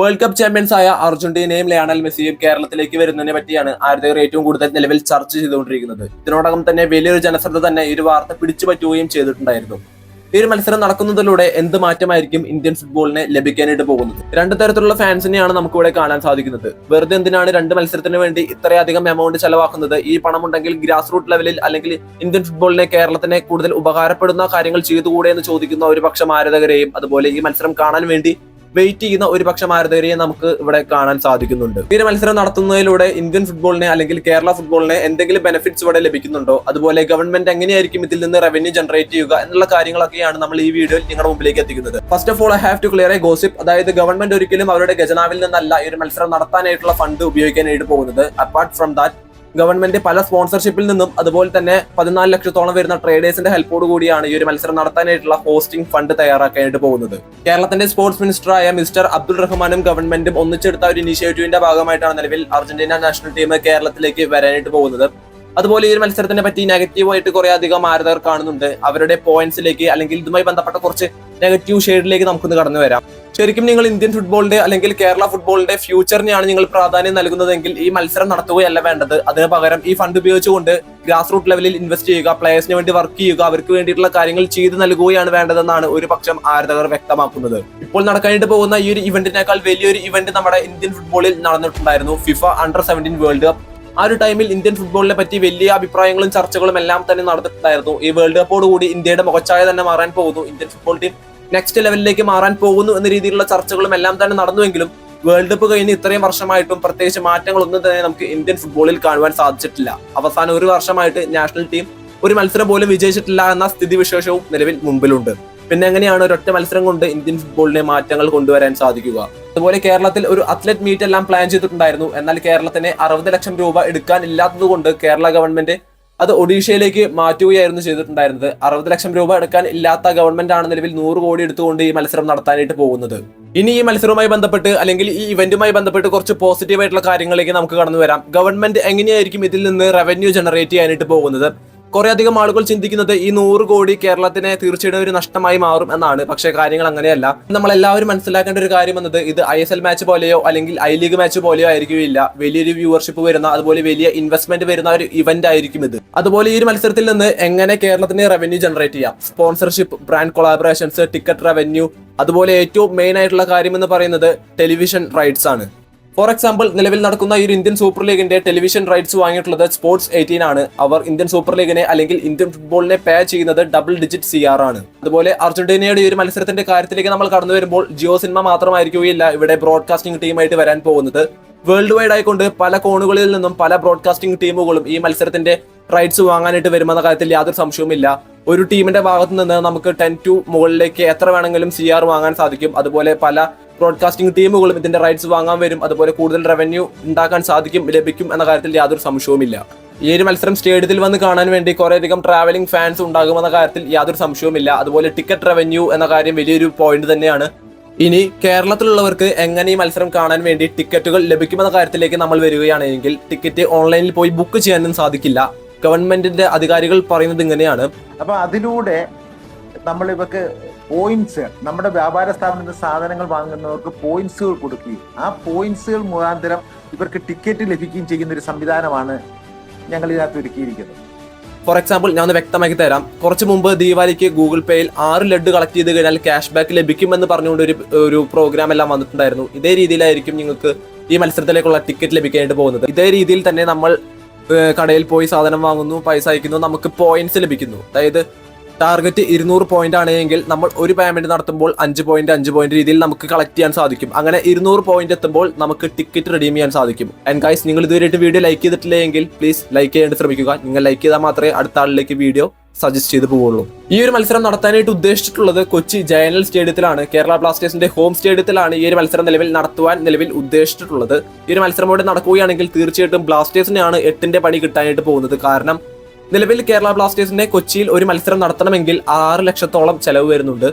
World cup champions ആയ അർജന്റീനയും Lionel മെസ്സിയും കേരളത്തിലേക്ക് വരുന്നതിനെ പറ്റിയാണ് ആരാധകർ ഏറ്റവും കൂടുതൽ നിലവിൽ ചർച്ച ചെയ്തുകൊണ്ടിരിക്കുന്നത്. ഇതിനോടകം തന്നെ വലിയൊരു ജനശ്രദ്ധ തന്നെ ഈ ഒരു വാർത്ത പിടിച്ചു പറ്റുകയും ചെയ്തിട്ടുണ്ടായിരുന്നു. ഈ ഒരു മത്സരം നടക്കുന്നതിലൂടെ എന്ത് മാറ്റമായിരിക്കും ഇന്ത്യൻ ഫുട്ബോളിനെ ലഭിക്കാനായിട്ട് പോകുന്നത്? രണ്ടു തരത്തിലുള്ള ഫാൻസിനെയാണ് നമുക്ക് ഇവിടെ കാണാൻ സാധിക്കുന്നത്. വെറുതെ എന്തിനാണ് രണ്ട് മത്സരത്തിന് വേണ്ടി ഇത്രയധികം എമൗണ്ട് ചെലവാക്കുന്നത്? ഈ പണം ഉണ്ടെങ്കിൽ ഗ്രാസ് റൂട്ട് ലെവലിൽ അല്ലെങ്കിൽ ഇന്ത്യൻ ഫുട്ബോളിനെ കേരളത്തിനെ കൂടുതൽ ഉപകാരപ്പെടുന്ന കാര്യങ്ങൾ ചെയ്തുകൂടെ എന്ന് ചോദിക്കുന്ന ഒരു പക്ഷം ആരാധകരെയും അതുപോലെ ഈ മത്സരം കാണാൻ വേണ്ടി വെയിറ്റ് ചെയ്യുന്ന ഒരു പക്ഷം ആരാധകരെയും നമുക്ക് ഇവിടെ കാണാൻ സാധിക്കുന്നുണ്ട്. ഈ മത്സരം നടത്തുന്നതിലൂടെ ഇന്ത്യൻ ഫുട്ബോളിനെ അല്ലെങ്കിൽ കേരള ഫുട്ബോളിനെ എന്തെങ്കിലും ബെനിഫിറ്റ്സ് ഇവിടെ ലഭിക്കുന്നുണ്ടോ? അതുപോലെ ഗവൺമെന്റ് എങ്ങനെയായിരിക്കും ഇതിൽ നിന്ന് റവന്യൂ ജനറേറ്റ് ചെയ്യുക എന്നുള്ള കാര്യങ്ങളൊക്കെയാണ് നമ്മൾ ഈ വീഡിയോയിൽ നിങ്ങളുടെ മുമ്പിലേക്ക് എത്തിക്കുന്നത്. First of all I have to clear a gossip അതായത് ഗവൺമെന്റ് ഒരിക്കലും അവരുടെ ഖജനാവിൽ നിന്നല്ല ഈ ഒരു മത്സരം നടത്താനായിട്ടുള്ള ഫണ്ട് ഉപയോഗിക്കാനായിട്ട് പോകുന്നത്. അപ്പാർട്ട് ഫ്രം ദാറ്റ് ഗവൺമെന്റ് പല സ്പോൺസർഷിപ്പിൽ നിന്നും അതുപോലെ തന്നെ പതിനാല് ലക്ഷത്തോളം വരുന്ന ട്രേഡേഴ്സിന്റെ ഹെൽപ്പോട് കൂടിയാണ് ഈ ഒരു മത്സരം നടത്താനായിട്ടുള്ള ഹോസ്റ്റിംഗ് ഫണ്ട് തയ്യാറാക്കാനായിട്ട് പോകുന്നത്. കേരളത്തിന്റെ സ്പോർട്സ് മിനിസ്റ്ററായ മിസ്റ്റർ അബ്ദുൾ റഹ്മാനും ഗവൺമെന്റും ഒന്നിച്ചെടുത്ത ഒരു ഇനിഷ്യേറ്റീവിന്റെ ഭാഗമായിട്ടാണ് നിലവിൽ അർജന്റീന നാഷണൽ ടീം കേരളത്തിലേക്ക് വരാനായിട്ട് പോകുന്നത്. അതുപോലെ ഈ ഒരു മത്സരത്തിനെ പറ്റി നെഗറ്റീവായിട്ട് കുറെ അധികം ആരാധകർ കാണുന്നുണ്ട്. അവരുടെ പോയിന്റ്സിലേക്ക് അല്ലെങ്കിൽ ഇതുമായി ബന്ധപ്പെട്ട കുറച്ച് നെഗറ്റീവ് ഷെയ്ഡിലേക്ക് നമുക്കൊന്ന് കടന്നു വരാം. ശരിക്കും നിങ്ങൾ ഇന്ത്യൻ ഫുട്ബോളിന്റെ അല്ലെങ്കിൽ കേരള ഫുട്ബോളിന്റെ ഫ്യൂച്ചറിനെയാണ് നിങ്ങൾ പ്രാധാന്യം നൽകുന്നതെങ്കിൽ ഈ മത്സരം നടത്തുകയല്ല വേണ്ടത്. അതിന് പകരം ഈ ഫണ്ട് ഉപയോഗിച്ചുകൊണ്ട് ഗ്രാസ് റൂട്ട് ലെവലിൽ ഇൻവെസ്റ്റ് ചെയ്യുക പ്ലേയേഴ്സിന് വേണ്ടി വർക്ക് ചെയ്യുക അവർക്ക് വേണ്ടിയിട്ടുള്ള കാര്യങ്ങൾ ചെയ്തു നൽകുകയാണ് വേണ്ടതെന്നാണ് ഒരു പക്ഷം ആരാധകർ വ്യക്തമാക്കുന്നത്. ഇപ്പോൾ നടക്കാനായിട്ട് പോകുന്ന ഈ ഒരു ഇവന്റിനേക്കാൾ വലിയൊരു ഇവന്റ് നമ്മുടെ ഇന്ത്യൻ ഫുട്ബോളിൽ നടന്നിട്ടുണ്ടായിരുന്നു. FIFA under seventeen world cup ആ ഒരു ടൈമിൽ ഇന്ത്യൻ ഫുട്ബോളിനെ പറ്റി വലിയ അഭിപ്രായങ്ങളും ചർച്ചകളും എല്ലാം തന്നെ നടന്നിട്ടുണ്ടായിരുന്നു. ഈ വേൾഡ് കപ്പോട് കൂടി ഇന്ത്യയുടെ മുഖച്ചായ തന്നെ മാറാൻ പോകുന്നു. ഇന്ത്യൻ ഫുട്ബോൾ ടീം നെക്സ്റ്റ് ലെവലിലേക്ക് മാറാൻ പോകുന്നു എന്ന രീതിയിലുള്ള ചർച്ചകളും എല്ലാം തന്നെ നടന്നുവെങ്കിലും വേൾഡ് കപ്പ് കഴിഞ്ഞ് ഇത്രയും വർഷമായിട്ടും പ്രത്യേകിച്ച് മാറ്റങ്ങളൊന്നും തന്നെ നമുക്ക് ഇന്ത്യൻ ഫുട്ബോളിൽ കാണുവാൻ സാധിച്ചിട്ടില്ല. അവസാനം ഒരു വർഷമായിട്ട് നാഷണൽ ടീം ഒരു മത്സരം പോലും വിജയിച്ചിട്ടില്ല എന്ന സ്ഥിതിവിശേഷവും നിലവിൽ മുമ്പിലുണ്ട്. പിന്നെ എങ്ങനെയാണ് ഒരൊറ്റ മത്സരം കൊണ്ട് ഇന്ത്യൻ ഫുട്ബോളിനെ മാറ്റങ്ങൾ കൊണ്ടുവരാൻ സാധിക്കുക? അതുപോലെ കേരളത്തിൽ ഒരു അത്ലറ്റ് മീറ്റ് എല്ലാം പ്ലാൻ ചെയ്തിട്ടുണ്ടായിരുന്നു. എന്നാൽ കേരളത്തിന് അറുപത് ലക്ഷം രൂപ എടുക്കാനില്ലാത്തത് കൊണ്ട് കേരള ഗവൺമെന്റ് അത് ഒഡീഷയിലേക്ക് മാറ്റുകയായിരുന്നു ചെയ്തിട്ടുണ്ടായിരുന്നത്. അറുപത് ലക്ഷം രൂപ എടുക്കാൻ ഇല്ലാത്ത ഗവൺമെന്റ് ആണ് നിലവിൽ നൂറ് കോടി എടുത്തുകൊണ്ട് ഈ മത്സരം നടത്താനായിട്ട് പോകുന്നത്. ഇനി ഈ മത്സരവുമായി ബന്ധപ്പെട്ട് അല്ലെങ്കിൽ ഈ ഇവന്റുമായി ബന്ധപ്പെട്ട് കുറച്ച് പോസിറ്റീവ് ആയിട്ടുള്ള കാര്യങ്ങളിലേക്ക് നമുക്ക് കടന്നു വരാം. ഗവൺമെന്റ് എങ്ങനെയായിരിക്കും ഇതിൽ നിന്ന് റവന്യൂ ജനറേറ്റ് ചെയ്യാനായിട്ട് പോകുന്നത്? കുറെ അധികം ആളുകൾ ചിന്തിക്കുന്നത് ഈ നൂറ് കോടി കേരളത്തിന് തീർച്ചയായിട്ടും ഒരു നഷ്ടമായി മാറും എന്നാണ്. പക്ഷേ കാര്യങ്ങൾ അങ്ങനെയല്ല. നമ്മൾ എല്ലാവരും മനസ്സിലാക്കേണ്ട ഒരു കാര്യം എന്നത് ഇത് ഐ എസ് എൽ മാച്ച് പോലെയോ അല്ലെങ്കിൽ ഐ ലീഗ് മാച്ച് പോലെയോ ആയിരിക്കില്ല. വലിയൊരു വ്യൂവർഷിപ്പ് വരുന്ന അതുപോലെ വലിയ ഇൻവെസ്റ്റ്മെന്റ് വരുന്ന ഒരു ഇവന്റ് ആയിരിക്കും ഇത്. അതുപോലെ ഈ ഒരു മത്സരത്തിൽ നിന്ന് എങ്ങനെ കേരളത്തിന് റവന്യൂ ജനറേറ്റ് ചെയ്യാം? Sponsorship brand collaborations ticket revenue അതുപോലെ ഏറ്റവും മെയിൻ ആയിട്ടുള്ള കാര്യം എന്ന് പറയുന്നത് ടെലിവിഷൻ റൈറ്റ്സ് ആണ്. ഫോർ എക്സാമ്പിൾ നിലവിൽ നടക്കുന്ന ഈ ഒരു ഇന്ത്യൻ സൂപ്പർ ലീഗിന്റെ ടെലിവിഷൻ റൈറ്റ്സ് വാങ്ങിയിട്ടുള്ളത് സ്പോർട്സ് എയ്റ്റീൻ ആണ്. അവർ ഇന്ത്യൻ സൂപ്പർ ലീഗിനെ അല്ലെങ്കിൽ ഇന്ത്യൻ ഫുട്ബോളിനെ പേ ചെയ്യുന്നത് ഡബിൾ ഡിജിറ്റ് സി ആർ ആണ്. അതുപോലെ അർജന്റീനയുടെ ഈ ഒരു മത്സരത്തിന്റെ കാര്യത്തിലേക്ക് നമ്മൾ കടന്നു വരുമ്പോൾ ജിയോ സിനിമ മാത്രമായിരിക്കുകയില്ല ഇവിടെ ബ്രോഡ്കാസ്റ്റിംഗ് ടീമായിട്ട് വരാൻ പോകുന്നത്. വേൾഡ് വൈഡ് ആയിക്കൊണ്ട് പല കോണുകളിൽ നിന്നും പല ബ്രോഡ്കാസ്റ്റിംഗ് ടീമുകളും ഈ മത്സരത്തിന്റെ റൈറ്റ്സ് വാങ്ങാനായിട്ട് വരുമെന്ന കാര്യത്തിൽ യാതൊരു സംശയവുമില്ല. ഒരു ടീമിന്റെ ഭാഗത്തു നിന്ന് നമുക്ക് ടെൻ ടു മുകളിലേക്ക് എത്ര വേണമെങ്കിലും സി ആർ വാങ്ങാൻ സാധിക്കും. അതുപോലെ പല ബ്രോഡ്കാസ്റ്റിംഗ് ടീമുകളും ഇതിന്റെ റൈറ്റ്സ് വാങ്ങാൻ വരും. അതുപോലെ കൂടുതൽ റവന്യൂ ഉണ്ടാക്കാൻ സാധിക്കും ലഭിക്കും എന്ന കാര്യത്തിൽ യാതൊരു സംശയവുമില്ല. ഈ ഒരു മത്സരം സ്റ്റേഡിയത്തിൽ വന്ന് കാണാൻ വേണ്ടി കുറേയധികം ട്രാവലിംഗ് ഫാൻസ് ഉണ്ടാകുമെന്ന കാര്യത്തിൽ യാതൊരു സംശയവുമില്ല. അതുപോലെ ടിക്കറ്റ് റവന്യൂ എന്ന കാര്യം വലിയൊരു പോയിന്റ് തന്നെയാണ്. ഇനി കേരളത്തിലുള്ളവർക്ക് എങ്ങനെ ഈ മത്സരം കാണാൻ വേണ്ടി ടിക്കറ്റുകൾ ലഭിക്കുമെന്ന കാര്യത്തിലേക്ക് നമ്മൾ വരികയാണെങ്കിൽ ടിക്കറ്റ് ഓൺലൈനിൽ പോയി ബുക്ക് ചെയ്യാനും സാധിക്കില്ല. ഗവൺമെന്റിന്റെ അധികാരികൾ പറയുന്നത് ഇങ്ങനെയാണ്. അപ്പൊ അതിലൂടെ നമ്മൾ ഇവർക്ക് പോയിന്റ്സ് നമ്മുടെ വ്യാപാര സ്ഥാപനത്തിൽ സാധനങ്ങൾ വാങ്ങുന്നവർക്ക് പോയിന്റ്സുകൾ കൊടുക്കുകയും ആ പോയിന്റ്സുകൾ മുഖാന്തരം ഇവർക്ക് ടിക്കറ്റ് ലഭിക്കുകയും ചെയ്യുന്ന ഒരു സംവിധാനമാണ് ഞങ്ങൾ ഇതിനകത്ത് ഒരുക്കിയിരിക്കുന്നത്. ഫോർ എക്സാമ്പിൾ ഞാൻ ഒന്ന് വ്യക്തമാക്കി തരാം. കുറച്ച് മുമ്പ് ദീപാവലിക്ക് ഗൂഗിൾ പേയിൽ ആറ് ലഡ് കളക്ട് ചെയ്ത് കഴിഞ്ഞാൽ ക്യാഷ് ബാക്ക് ലഭിക്കുമെന്ന് പറഞ്ഞുകൊണ്ട് ഒരു ഒരു പ്രോഗ്രാം എല്ലാം വന്നിട്ടുണ്ടായിരുന്നു. ഇതേ രീതിയിലായിരിക്കും നിങ്ങൾക്ക് ഈ മത്സരത്തിലേക്കുള്ള ടിക്കറ്റ് ലഭിക്കാനായിട്ട് പോകുന്നത്. ഇതേ രീതിയിൽ തന്നെ നമ്മൾ കടയിൽ പോയി സാധനം വാങ്ങുന്നു പൈസ അയക്കുന്നു നമുക്ക് പോയിന്റ്സ് ലഭിക്കുന്നു. അതായത് ടാർഗറ്റ് ഇരുന്നൂറ് പോയിന്റ് ആണെങ്കിൽ നമ്മൾ ഒരു പേയ്മെന്റ് നടത്തുമ്പോൾ അഞ്ച് പോയിന്റ് അഞ്ച് പോയിന്റ് രീതിയിൽ നമുക്ക് കളക്ട് ചെയ്യാൻ സാധിക്കും. അങ്ങനെ ഇരുന്നൂറ് പോയിന്റ് എത്തുമ്പോൾ നമുക്ക് ടിക്കറ്റ് റെഡീം ചെയ്യാൻ സാധിക്കും. ആൻഡ് ഗൈസ് നിങ്ങൾ ഇതുവരെയായിട്ട് വീഡിയോ ലൈക്ക് ചെയ്തിട്ടില്ലെങ്കിൽ പ്ലീസ് ലൈക്ക് ചെയ്യേണ്ടി ശ്രമിക്കുക. നിങ്ങൾ ലൈക്ക് ചെയ്താൽ മാത്രമേ അടുത്ത ആളിലേക്ക് വീഡിയോ സജസ്റ്റ് ചെയ്ത് പോവുള്ളൂ. ഈ ഒരു മത്സരം നടത്താനായിട്ട് ഉദ്ദേശിച്ചിട്ടുള്ളത് കൊച്ചി ജയനൽ സ്റ്റേഡിയത്തിലാണ് കേരള ബ്ലാസ്റ്റേഴ്സിന്റെ ഹോം സ്റ്റേഡിയത്തിലാണ് ഈ ഒരു മത്സരം നിലവിൽ നടത്തുവാൻ നിലവിൽ ഉദ്ദേശിച്ചിട്ടുള്ളത്. ഈ ഒരു മത്സരം ഇവിടെ നടക്കുകയാണെങ്കിൽ തീർച്ചയായിട്ടും ബ്ലാസ്റ്റേഴ്സിനെയാണ് എട്ടിന്റെ പണി കിട്ടാനായിട്ട് പോകുന്നത്. കാരണം നിലവിൽ കേരള ബ്ലാസ്റ്റേഴ്സിന്റെ കൊച്ചിയിൽ ഒരു മത്സരം നടത്തണമെങ്കിൽ ആറ് ലക്ഷത്തോളം ചെലവ് വരുന്നുണ്ട്.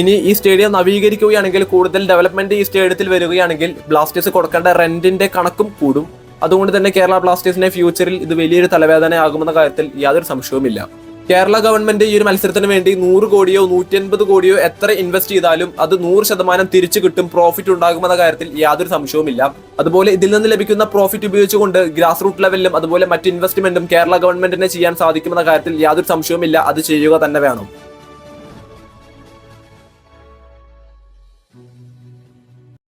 ഇനി ഈ സ്റ്റേഡിയം നവീകരിക്കുകയാണെങ്കിൽ കൂടുതൽ ഡെവലപ്മെന്റ് ഈ സ്റ്റേഡിയത്തിൽ വരികയാണെങ്കിൽ ബ്ലാസ്റ്റേഴ്സ് കൊടുക്കേണ്ട റെന്റിന്റെ കണക്കും കൂടും. അതുകൊണ്ട് തന്നെ കേരള ബ്ലാസ്റ്റേഴ്സിന്റെ ഫ്യൂച്ചറിൽ ഇത് വലിയൊരു തലവേദനയാകുമെന്ന കാര്യത്തിൽ യാതൊരു സംശയവുമില്ല. കേരള ഗവൺമെന്റ് ഈ ഒരു മത്സരത്തിന് വേണ്ടി നൂറ് കോടിയോ നൂറ്റി കോടിയോ എത്ര ഇൻവെസ്റ്റ് ചെയ്താലും അത് നൂറ് ശതമാനം തിരിച്ചു കിട്ടും പ്രോഫിറ്റ് ഉണ്ടാകുമെന്ന കാര്യത്തിൽ യാതൊരു സംശയവുമില്ല. അതുപോലെ ഇതിൽ നിന്ന് ലഭിക്കുന്ന പ്രോഫിറ്റ് ഉപയോഗിച്ചുകൊണ്ട് ഗ്രാസ് റൂട്ട് ലെവലിലും അതുപോലെ മറ്റ് ഇൻവെസ്റ്റ്മെന്റും കേരള ഗവൺമെന്റിനെ ചെയ്യാൻ സാധിക്കുമെന്ന കാര്യത്തിൽ യാതൊരു സംശയവുമില്ല. അത് ചെയ്യുക തന്നെ വേണം.